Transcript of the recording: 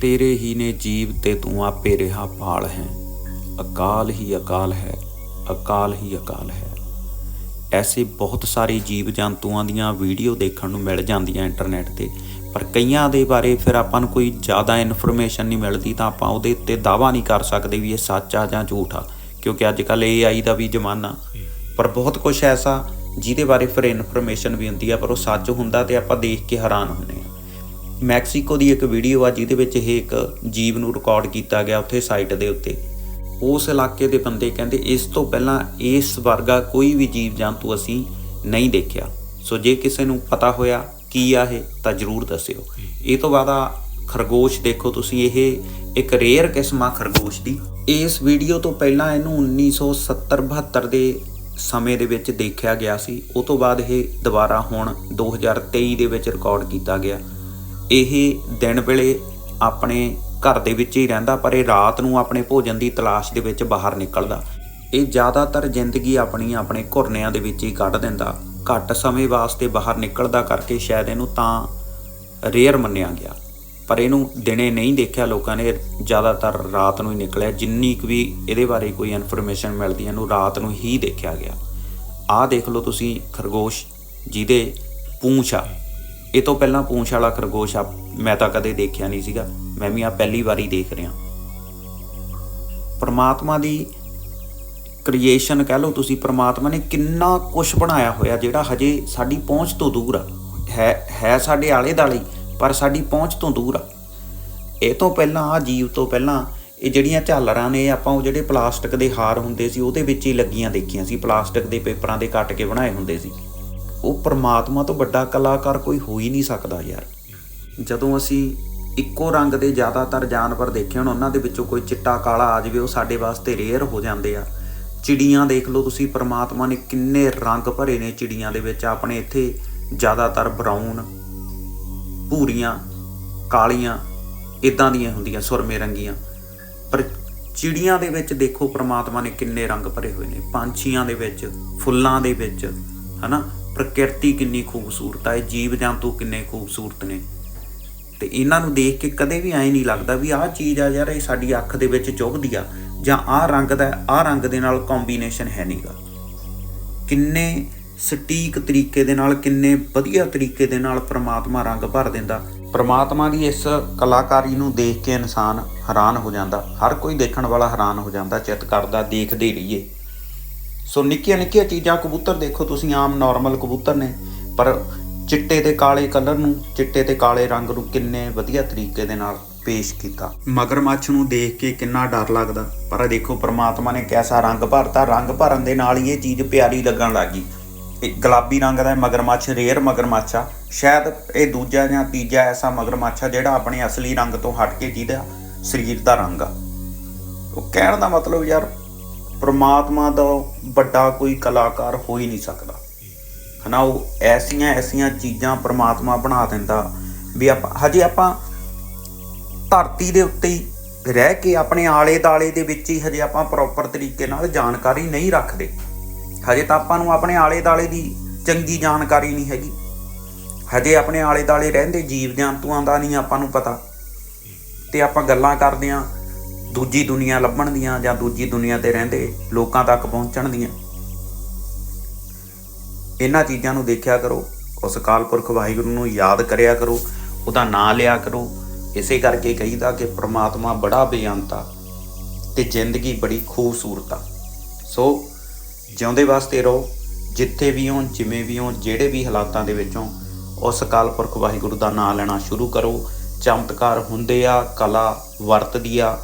ਤੇਰੇ ਹੀ ਨੇ ਜੀਵ ਤੇ ਤੂੰ ਆਪੇ ਰਿਹਾ ਪਾਲ ਹੈ। ਅਕਾਲ ਹੀ ਅਕਾਲ ਹੈ, ਅਕਾਲ ਹੀ ਅਕਾਲ ਹੈ। ਐਸੇ ਬਹੁਤ ਸਾਰੇ ਜੀਵ ਜੰਤੂਆਂ ਦੀਆਂ ਵੀਡੀਓ ਦੇਖਣ ਨੂੰ ਮਿਲ ਜਾਂਦੀਆਂ ਇੰਟਰਨੈਟ ਤੇ, ਪਰ ਕਈਆਂ ਦੇ ਬਾਰੇ ਫਿਰ ਆਪਾਂ ਨੂੰ ਕੋਈ ਜ਼ਿਆਦਾ ਇਨਫੋਰਮੇਸ਼ਨ ਨਹੀਂ ਮਿਲਦੀ ਤਾਂ ਆਪਾਂ ਉਹਦੇ ਉੱਤੇ ਦਾਵਾ ਨਹੀਂ ਕਰ ਸਕਦੇ ਵੀ ਇਹ ਸੱਚ ਆ ਜਾਂ ਝੂਠ ਆ, ਕਿਉਂਕਿ ਅੱਜ ਕੱਲ AI ਦਾ ਵੀ ਜ਼ਮਾਨਾ। ਪਰ ਬਹੁਤ ਕੁਝ ਐਸਾ ਜਿਹਦੇ ਬਾਰੇ ਫਿਰ ਇਨਫੋਰਮੇਸ਼ਨ ਵੀ ਹੁੰਦੀ ਆ, ਪਰ ਉਹ ਸੱਚ ਹੁੰਦਾ ਤੇ ਆਪਾਂ ਦੇਖ ਕੇ ਹੈਰਾਨ ਹੁੰਦੇ ਆ। ਮੈਕਸੀਕੋ ਦੀ ਇੱਕ ਵੀਡੀਓ ਆ, ਜਿਹਦੇ ਵਿੱਚ ਇਹ ਇੱਕ ਜੀਵ ਨੂੰ ਰਿਕਾਰਡ ਕੀਤਾ ਗਿਆ ਉੱਥੇ ਸਾਈਟ ਦੇ ਉੱਤੇ। ਉਸ ਇਲਾਕੇ ਦੇ ਬੰਦੇ ਕਹਿੰਦੇ, ਇਸ ਤੋਂ ਪਹਿਲਾਂ ਇਸ ਵਰਗਾ ਕੋਈ ਵੀ ਜੀਵ ਜੰਤੂ ਅਸੀਂ ਨਹੀਂ ਦੇਖਿਆ। ਸੋ ਜੇ ਕਿਸੇ ਨੂੰ ਪਤਾ ਹੋਇਆ ਕੀ ਆ ਇਹ, ਤਾਂ ਜਰੂਰ ਦੱਸਿਓ। ਇਹ ਤੋਂ ਬਾਅਦ ਆ ਖਰਗੋਸ਼ ਦੇਖੋ ਤੁਸੀਂ, ਇਹ ਇੱਕ ਰੇਅਰ ਕਿਸਮ ਆ ਖਰਗੋਸ਼ ਦੀ। ਇਸ ਵੀਡੀਓ ਤੋਂ ਪਹਿਲਾਂ ਇਹਨੂੰ 1970 72 ਦੇ ਸਮੇਂ ਦੇ ਵਿੱਚ ਦੇਖਿਆ ਗਿਆ ਸੀ। ਉਹ ਤੋਂ ਬਾਅਦ ਇਹ ਦੁਬਾਰਾ ਹੁਣ 2023 ਦੇ ਵਿੱਚ ਰਿਕਾਰਡ ਕੀਤਾ ਗਿਆ। ਇਹ ਦਿਨ ਵੇਲੇ ਆਪਣੇ ਘਰ ਦੇ ਵਿੱਚ ਹੀ ਰਹਿੰਦਾ, ਪਰ ਇਹ ਰਾਤ ਨੂੰ ਆਪਣੇ ਭੋਜਨ ਦੀ ਤਲਾਸ਼ ਦੇ ਵਿੱਚ ਬਾਹਰ ਨਿਕਲਦਾ। ਇਹ ਜ਼ਿਆਦਾਤਰ ਜ਼ਿੰਦਗੀ ਆਪਣੀ ਆਪਣੇ ਘੁਰਨਿਆਂ ਦੇ ਵਿੱਚ ਹੀ ਕੱਢ ਦਿੰਦਾ। ਘੱਟ ਸਮੇਂ ਵਾਸਤੇ ਬਾਹਰ ਨਿਕਲਦਾ ਕਰਕੇ ਸ਼ਾਇਦ ਇਹਨੂੰ ਤਾਂ ਰੇਅਰ ਮੰਨਿਆ ਗਿਆ। ਪਰ ਇਹਨੂੰ ਦਿਨੇ ਨਹੀਂ ਦੇਖਿਆ, ਲੋਕਾਂ ਨੇ ਜ਼ਿਆਦਾਤਰ ਰਾਤ ਨੂੰ ਹੀ ਨਿਕਲਿਆ। ਜਿੰਨੀ ਕੁ ਵੀ ਇਹਦੇ ਬਾਰੇ ਕੋਈ ਇਨਫੋਰਮੇਸ਼ਨ ਮਿਲਦੀ ਹੈ, ਇਹਨੂੰ ਰਾਤ ਨੂੰ ਹੀ ਦੇਖਿਆ ਗਿਆ। ਆਹ ਦੇਖ ਲਓ ਤੁਸੀਂ ਖਰਗੋਸ਼ ਜਿਹਦੇ ਪੂੰਛ। ਆ ਇਹ ਤੋਂ ਪਹਿਲਾਂ ਪੂੰਛ ਵਾਲਾ ਖਰਗੋਸ਼ ਆ, ਮੈਂ ਤਾਂ ਕਦੇ ਦੇਖਿਆ ਨਹੀਂ ਸੀਗਾ। ਮੈਂ ਵੀ ਆ ਪਹਿਲੀ ਵਾਰੀ ਦੇਖ ਰਿਹਾ। ਪਰਮਾਤਮਾ ਦੀ ਕ੍ਰੀਏਸ਼ਨ ਕਹਿ ਲਓ ਤੁਸੀਂ, ਪਰਮਾਤਮਾ ਨੇ ਕਿੰਨਾ ਕੁਝ ਬਣਾਇਆ ਹੋਇਆ, ਜਿਹੜਾ ਹਜੇ ਸਾਡੀ ਪਹੁੰਚ ਤੋਂ ਦੂਰ ਆ। ਹੈ ਹੈ ਸਾਡੇ ਆਲੇ ਦਾਲੇ ਪਰ ਸਾਡੀ ਪਹੁੰਚ ਤੋਂ ਦੂਰ ਆ। ਇਹ ਤੋਂ ਪਹਿਲਾਂ ਆ ਜੀਵ ਤੋਂ ਪਹਿਲਾਂ, ਇਹ ਜਿਹੜੀਆਂ ਝਾਲਰਾਂ ਨੇ, ਆਪਾਂ ਉਹ ਜਿਹੜੇ ਪਲਾਸਟਿਕ ਦੇ ਹਾਰ ਹੁੰਦੇ ਸੀ, ਉਹਦੇ ਵਿੱਚ ਹੀ ਲੱਗੀਆਂ ਦੇਖੀਆਂ ਸੀ। ਪਲਾਸਟਿਕ ਦੇ ਪੇਪਰਾਂ ਦੇ ਕੱਟ ਕੇ ਬਣਾਏ ਹੁੰਦੇ ਸੀ। ਉਹ ਪਰਮਾਤਮਾ ਤੋਂ ਵੱਡਾ ਕਲਾਕਾਰ ਕੋਈ ਹੋ ਹੀ ਨਹੀਂ ਸਕਦਾ ਯਾਰ। ਜਦੋਂ ਅਸੀਂ ਇੱਕੋ ਰੰਗ ਦੇ ਜ਼ਿਆਦਾਤਰ ਜਾਨਵਰ ਦੇਖੇ ਹੁਣ, ਉਹਨਾਂ ਦੇ ਵਿੱਚੋਂ ਕੋਈ ਚਿੱਟਾ, ਕਾਲਾ ਆ ਜਾਵੇ, ਉਹ ਸਾਡੇ ਵਾਸਤੇ ਰੇਅਰ ਹੋ ਜਾਂਦੇ ਆ। ਚਿੜੀਆਂ ਦੇਖ ਲਓ ਤੁਸੀਂ, ਪਰਮਾਤਮਾ ਨੇ ਕਿੰਨੇ ਰੰਗ ਭਰੇ ਨੇ ਚਿੜੀਆਂ ਦੇ ਵਿੱਚ। ਆਪਣੇ ਇੱਥੇ ਜ਼ਿਆਦਾਤਰ ਬਰਾਊਨ ਭੂਰੀਆਂ, ਕਾਲੀਆਂ ਇਦਾਂ ਦੀਆਂ ਹੁੰਦੀਆਂ, ਸੁਰਮੇ ਰੰਗੀਆਂ। ਪਰ ਚਿੜੀਆਂ ਦੇ ਵਿੱਚ ਦੇਖੋ, ਪ੍ਰਮਾਤਮਾ ਨੇ ਕਿੰਨੇ ਰੰਗ ਭਰੇ ਹੋਏ ਨੇ। ਪੰਛੀਆਂ ਦੇ ਵਿੱਚ, ਫੁੱਲਾਂ ਦੇ ਵਿੱਚ, ਹਨਾ? ਪ੍ਰਕਿਰਤੀ ਕਿੰਨੀ ਖੂਬਸੂਰਤ ਹੈ ਜੀਵ ਜੰਤੂ ਕਿੰਨੇ ਖੂਬਸੂਰਤ ਨੇ। ਤੇ ਇਹਨਾਂ ਨੂੰ ਦੇਖ ਕੇ ਕਦੇ ਵੀ ਐਂ ਨਹੀਂ ਲੱਗਦਾ ਵੀ ਆਹ ਚੀਜ਼ ਆ ਯਾਰ, ਇਹ ਸਾਡੀ ਅੱਖ ਦੇ ਵਿੱਚ ਚੁੱਭਦੀ ਆ, ਜਾਂ ਆਹ ਰੰਗ ਦਾ, ਆਹ ਰੰਗ ਦੇ ਨਾਲ ਕੰਬੀਨੇਸ਼ਨ ਹੈ ਨਹੀਂਗਾ ਕਿੰਨੇ ਸਟੀਕ ਤਰੀਕੇ ਦੇ ਨਾਲ, ਕਿੰਨੇ ਵਧੀਆ ਤਰੀਕੇ ਦੇ ਨਾਲ ਪ੍ਰਮਾਤਮਾ ਰੰਗ ਭਰ ਦਿੰਦਾ। ਪ੍ਰਮਾਤਮਾ ਦੀ ਇਸ ਕਲਾਕਾਰੀ ਨੂੰ ਦੇਖ ਕੇ ਇਨਸਾਨ ਹੈਰਾਨ ਹੋ ਜਾਂਦਾ। ਹਰ ਕੋਈ ਦੇਖਣ ਵਾਲਾ ਹੈਰਾਨ ਹੋ ਜਾਂਦਾ, ਚਿੱਤ ਕਰਦਾ, ਦੇਖਦੇ ਰਹੀਏ। ਸੋ ਨਿੱਕੀਆਂ ਨਿੱਕੀਆਂ ਚੀਜ਼ਾਂ, ਕਬੂਤਰ ਦੇਖੋ ਤੁਸੀਂ, ਆਮ ਨਾਰਮਲ ਕਬੂਤਰ ਨੇ। ਪਰ ਚਿੱਟੇ ਤੇ ਕਾਲੇ ਕਲਰ ਨੂੰ, ਚਿੱਟੇ ਤੇ ਕਾਲੇ ਰੰਗ ਨੂੰ ਕਿੰਨੇ ਵਧੀਆ ਤਰੀਕੇ ਦੇ ਨਾਲ ਪੇਸ਼ ਕੀਤਾ। ਮਗਰਮੱਛ ਨੂੰ ਦੇਖ ਕੇ ਕਿੰਨਾ ਡਰ ਲੱਗਦਾ। ਪਰ ਇਹ ਦੇਖੋ, ਪ੍ਰਮਾਤਮਾ ਨੇ ਕਿਹਦਾ ਰੰਗ ਭਰਤਾ। ਰੰਗ ਭਰਨ ਦੇ ਨਾਲ ਹੀ ਇਹ ਚੀਜ਼ ਪਿਆਰੀ ਲੱਗਣ ਲੱਗੀ ਇਹ ਗੁਲਾਬੀ ਰੰਗ ਦਾ ਮਗਰਮੱਛ ਰੇਅਰ ਮਗਰਮੱਛ ਆ। ਸ਼ਾਇਦ ਇਹ ਦੂਜਾ ਜਾਂ ਤੀਜਾ ਐਸਾ ਮਗਰਮੱਛ ਆ ਜਿਹੜਾ ਆਪਣੇ ਅਸਲੀ ਰੰਗ ਤੋਂ ਹਟ ਕੇ ਜਿਹਦਾ ਸਰੀਰ ਦਾ ਰੰਗ ਆ। ਉਹ ਕਹਿਣ ਦਾ ਮਤਲਬ ਯਾਰ ਪ੍ਰਮਾਤਮਾ ਦਾ ਵੱਡਾ ਕੋਈ ਕਲਾਕਾਰ ਹੋ ਹੀ ਨਹੀਂ ਸਕਦਾ। ਹਨਾ, ਉਹ ਐਸੀਆਂ ਐਸੀਆਂ ਚੀਜ਼ਾਂ ਪ੍ਰਮਾਤਮਾ ਬਣਾ ਦਿੰਦਾ ਵੀ ਆਪਾਂ, ਹਜੇ ਆਪਾਂ ਧਰਤੀ ਦੇ ਉੱਤੇ ਹੀ ਰਹਿ ਕੇ ਆਪਣੇ ਆਲੇ ਦਾਲੇ ਦੇ ਵਿੱਚ ਹੀ ਹਜੇ ਆਪਾਂ ਪ੍ਰੋਪਰ ਤਰੀਕੇ ਨਾਲ ਜਾਣਕਾਰੀ ਨਹੀਂ ਰੱਖਦੇ। ਹਜੇ ਤਾਂ ਆਪਾਂ ਨੂੰ ਆਪਣੇ ਆਲੇ ਦਾਲੇ ਦੀ ਚੰਗੀ ਜਾਣਕਾਰੀ ਨਹੀਂ ਹੈਗੀ। ਹਜੇ ਆਪਣੇ ਆਲੇ ਦਾਲੇ ਰਹਿੰਦੇ ਜੀਵ ਜੰਤੂਆਂ ਦਾ ਨਹੀਂ ਆਪਾਂ ਨੂੰ ਪਤਾ। ਤੇ ਆਪਾਂ ਗੱਲਾਂ ਕਰਦੇ ਆਂ ਦੂਜੀ ਦੁਨੀਆ ਲੱਭਣ ਦੀਆਂ ਜਾਂ ਦੂਜੀ ਦੁਨੀਆ ਤੇ ਰਹਿੰਦੇ ਲੋਕਾਂ ਤੱਕ ਪਹੁੰਚਣ ਦੀਆਂ। ਇਹਨਾਂ ਚੀਜ਼ਾਂ ਨੂੰ ਦੇਖਿਆ ਕਰੋ, ਉਸ ਅਕਾਲ ਪੁਰਖ ਵਾਹਿਗੁਰੂ ਨੂੰ ਯਾਦ ਕਰਿਆ ਕਰੋ, ਉਹਦਾ ਨਾਂ ਲਿਆ ਕਰੋ। ਇਸੇ ਕਰਕੇ ਕਹੀਦਾ ਕਿ ਪ੍ਰਮਾਤਮਾ ਬੜਾ ਬੇਅੰਤ ਆ ਤੇ ਜ਼ਿੰਦਗੀ ਬੜੀ ਖੂਬਸੂਰਤ ਆ। ਸੋ ਜਿਉਂਦੇ ਵਾਸਤੇ ਰਹੋ, ਜਿੱਥੇ ਵੀ ਹੋ ਜਿਵੇਂ ਵੀ ਹੋ ਜਿਹੜੇ ਵੀ ਹਾਲਾਤਾਂ ਦੇ ਵਿੱਚੋਂ ਉਸ ਅਕਾਲ ਪੁਰਖ ਵਾਹਿਗੁਰੂ ਦਾ ਨਾਮ ਲੈਣਾ ਸ਼ੁਰੂ ਕਰੋ। ਚਮਤਕਾਰ ਹੁੰਦੇ ਆ, ਕਲਾ ਵਰਤਦੀ ਆ।